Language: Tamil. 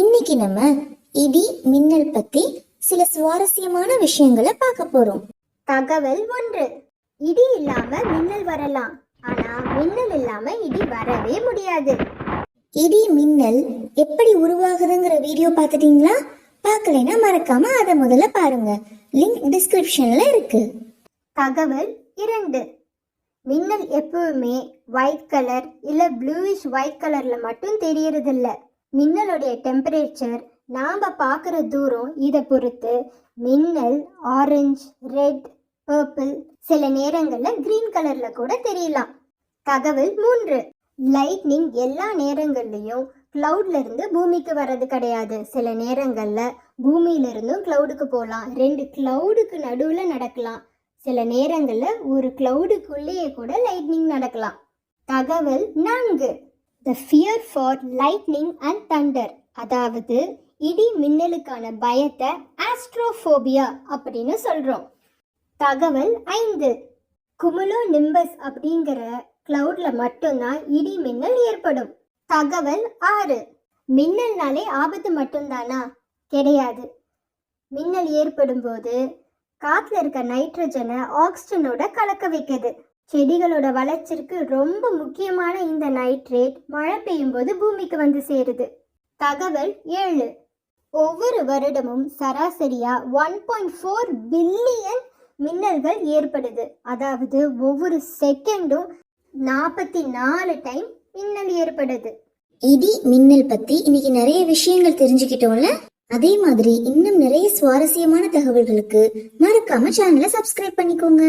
இன்னைக்கு நம்ம இடி மின்னல் பத்தி சில சுவாரஸ்யமான விஷயங்களை பார்க்க போறோம். தகவல் ஒன்று. இடி இல்லாம மின்னல் வரலாம். ஆனா மின்னல் இல்லாம இடி வரவே முடியாது. இடி மின்னல் எப்படி உருவாகுதுங்கிற வீடியோ பார்த்துட்டீங்களா? பார்க்கலைன்னா மறக்காம அதை முதல்ல பாருங்க. லிங்க் டிஸ்கிரிப்ஷன்ல இருக்கு. தகவல் இரண்டு. மின்னல் எப்பவுமே ஒயிட் கலர் இல்ல ப்ளூயிஷ் ஒயிட் கலர்ல மட்டும் தெரியறதில்லை. மின்னலுடைய டெம்பரேச்சர் நாம் பார்க்குற தூரம் இதை பொறுத்து. மின்னல் ஆரஞ்சு ரெட் பர்பிள் சில நேரங்களில் கிரீன் கலரில் கூட தெரியலாம். தகவல் மூன்று. லைட்னிங் எல்லா நேரங்கள்லையும் கிளவுட்ல இருந்து பூமிக்கு வர்றது கிடையாது. சில நேரங்களில் பூமியிலிருந்தும் கிளவுடுக்கு போகலாம். ரெண்டு கிளவுடுக்கு நடுவில் நடக்கலாம். சில நேரங்களில் ஒரு கிளவுடுக்குள்ளேயே கூட லைட்னிங் நடக்கலாம். தகவல் நான்கு. The fear for lightning and thunder அதாவது இடி மின்னலுக்கான பயத்தை ஆஸ்ட்ரோஃபோபியா அப்படின்னு சொல்கிறோம் தகவல் ஐந்து. குமுலோ நிம்பஸ் அப்படிங்கிற கிளவுட்ல மட்டும்தான் இடி மின்னல் ஏற்படும். தகவல் ஆறு. மின்னல்னாலே ஆபத்து மட்டும்தானா? கிடையாது. மின்னல் ஏற்படும் போது காற்றுல இருக்க நைட்ரஜனை ஆக்சிஜனோட கலக்க வைக்குது. செடிகளோட வளர்ச்சிக்கு ரொம்ப முக்கியமான இந்த நைட்ரேட் மழை பெய்யும் போது பூமிக்கு வந்து சேருது. தகவல் ஏழு. ஒவ்வொரு வருடமும் சராசரியா ஒன் பாயிண்ட் ஃபோர் பில்லியன் மின்னல்கள் ஏற்படுது. அதாவது ஒவ்வொரு செகண்டும் நாற்பத்தி நாலு டைம் மின்னல் ஏற்படுது. இடி மின்னல் பத்தி இன்னைக்கு நிறைய விஷயங்கள் தெரிஞ்சுக்கிட்டோம்ல? அதே மாதிரி இன்னும் நிறைய சுவாரஸ்யமான தகவல்களுக்கு மறக்காம சேனலை சப்ஸ்கிரைப் பண்ணிக்கோங்க.